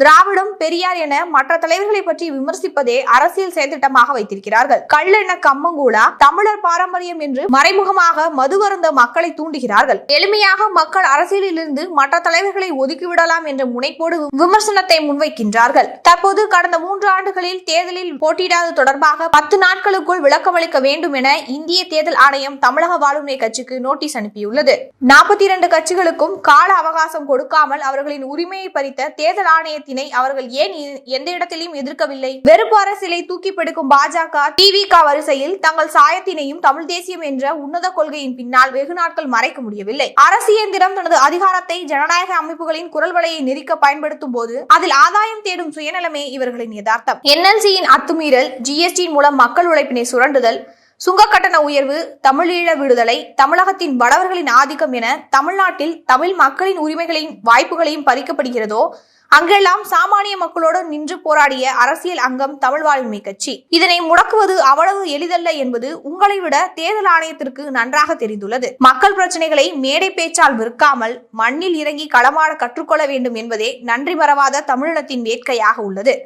திராவிடம் பெரியார் என மற்ற தலைவர்களை பற்றி விமர்சிப்பதே அரசியல் செயல்திட்டமாக வைத்திருக்கிறார்கள். கள்ளென கம்மங்கூழா தமிழர் பாரம்பரியம் என்று மறைமுகமாக மதுவருந்த மக்களை தூண்டுகிறார்கள். எளிமையாக மக்கள் அரசியலில் இருந்து மற்ற தலைவர்களை ஒதுக்கிவிடலாம் என்ற முனைப்போடு விமர்சனத்தை முன்வைக்கின்றார்கள். தற்போது கடந்த மூன்று ஆண்டுகளில் தேர்தலில் போட்டியிடாது தொடர்பாக பத்து நாட்களுக்குள் விளக்கமளிக்க வேண்டும் என இந்திய தேர்தல் ஆணையம் தமிழக வாழ்வுரிமை கட்சிக்கு நோட்டீஸ் அனுப்பியுள்ளது. நாற்பத்தி இரண்டு கட்சிகளுக்கும் கால அவகாசம் கொடுக்காமல் அவர்களின் உரிமையை பறித்த தேர்தல் ஆணையத்தினை அவர்கள் ஏன் எந்த இடத்திலும் எதிர்க்கவில்லை? வெறுப்பு அரசியலை தூக்கி பிடிக்கும் பாஜக டிவிக வரிசையில் தங்கள் சாயத்தினையும் தமிழ் தேசியம் என்ற உன்னத கொள்கையின் பின்னால் வெகு நாட்கள் மறைக்க முடியவில்லை. அரசு இயந்திரம் தனது அதிகாரத்தை ஜனநாயக அமைப்புகளின் குரல் வலையை நெரிக்க பயன்படுத்தும் போது அதில் ஆதாயம் தேடும் சுயநலமே இவர்களின் யதார்த்தம். என்எல்சியின் அத்துமீறல் ஜிஎஸ்டியின் மூலம் மக்கள் உழைப்பினை சுரண்டுதல் சுங்க கட்டண உயர்வு தமிழீழ விடுதலை தமிழகத்தின் வடவர்களின் ஆதிக்கம் என தமிழ்நாட்டில் தமிழ் மக்களின் உரிமைகளையும் வாய்ப்புகளையும் பறிக்கப்படுகிறதோ அங்கெல்லாம் சாமானிய மக்களோடு நின்று போராடிய அரசியல் அங்கம் தமிழ் வாழ்மை கட்சி. இதனை முடக்குவது அவ்வளவு எளிதல்ல என்பது உங்களை விட தேர்தல் ஆணையத்திற்கு நன்றாக தெரிந்துள்ளது. மக்கள் பிரச்சனைகளை மேடை பேச்சால் விற்காமல் மண்ணில் இறங்கி களமாட கற்றுக்கொள்ள வேண்டும் என்பதே நன்றி மறவாத தமிழினத்தின் வேட்கையாக உள்ளது.